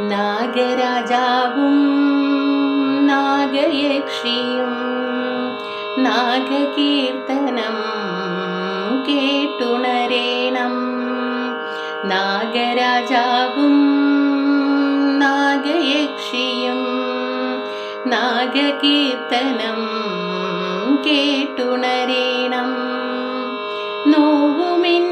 നാഗരാജാവും നാഗയക്ഷിയും നാഗകീർത്തനം കേട്ടുണരേണം. നാഗരാജാവും നാഗയക്ഷിയും നാഗകീർത്തനം കേട്ടുണരേണം. നോവുമെന്നുടെ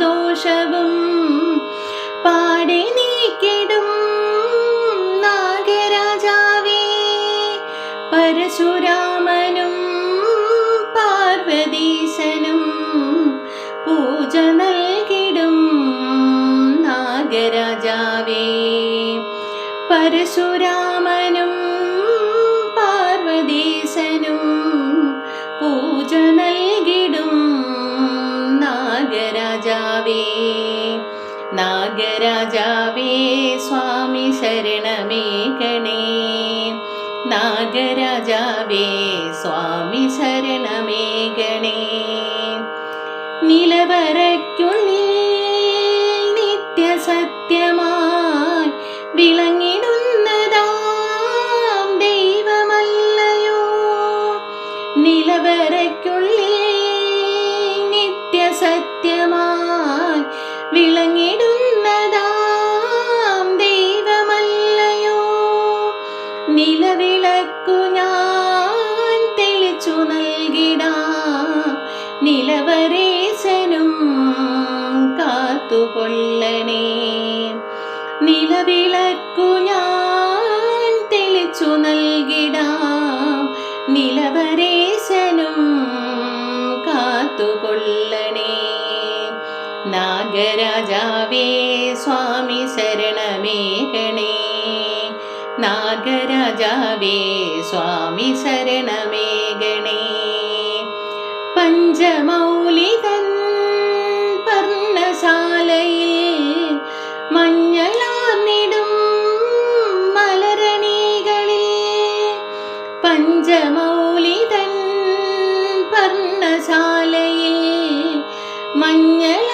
രാഹുർദോഷവും പാടെ നീക്കിടും നാഗരാജാവേ. പരശുരാമനും പാർവതീശനും പൂജ നൽകിടും നാഗരാജാവേ. പരശുരാമനും നാഗരാജാവേ സ്വാമി ശരണമേകണേ നാഗരാജാവേ സ്വാമി ശരണമേ നിലവിളക്കു ഞാൻ തെളിച്ചു നൽകിടാം. നിലവരേശനും കാത്തുകൊള്ളണേ. നിലവിളക്കു ഞാൻ തെളിച്ചു നൽകിടാം. നിലവരേശനും കാത്തുകൊള്ളണേ. നാഗരാജാവേ നാഗരാജാവേ സ്വാമി ശരണമേ ഗണേ. പഞ്ചമൗലികൻ പർണശാലയിൽ മഞ്ഞളാർന്നിടും മലരണികളിൽ. പഞ്ചമൗലിതൻ പർണശാലയിൽ മഞ്ഞളാർന്നിടും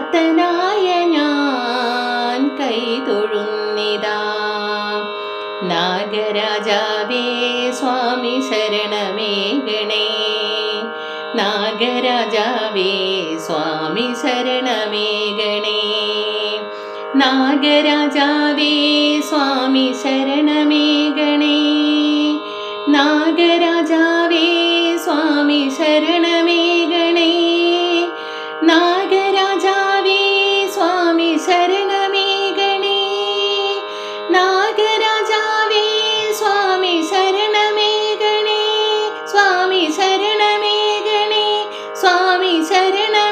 ആർത്തനായ ഞാൻ കൈ തൊഴുന്നിതാ നാഗരാജാവേ സ്വാമി ശരണമേ ഗണേ. നാഗരാജാവേ സ്വാമി ശരണമേ ഗണേ. നാഗരാജാവേ സ്വാമി ശരണമേ ഗണേ. നാഗരാജാവേ സ്വാമി ശരണമേ ശരണ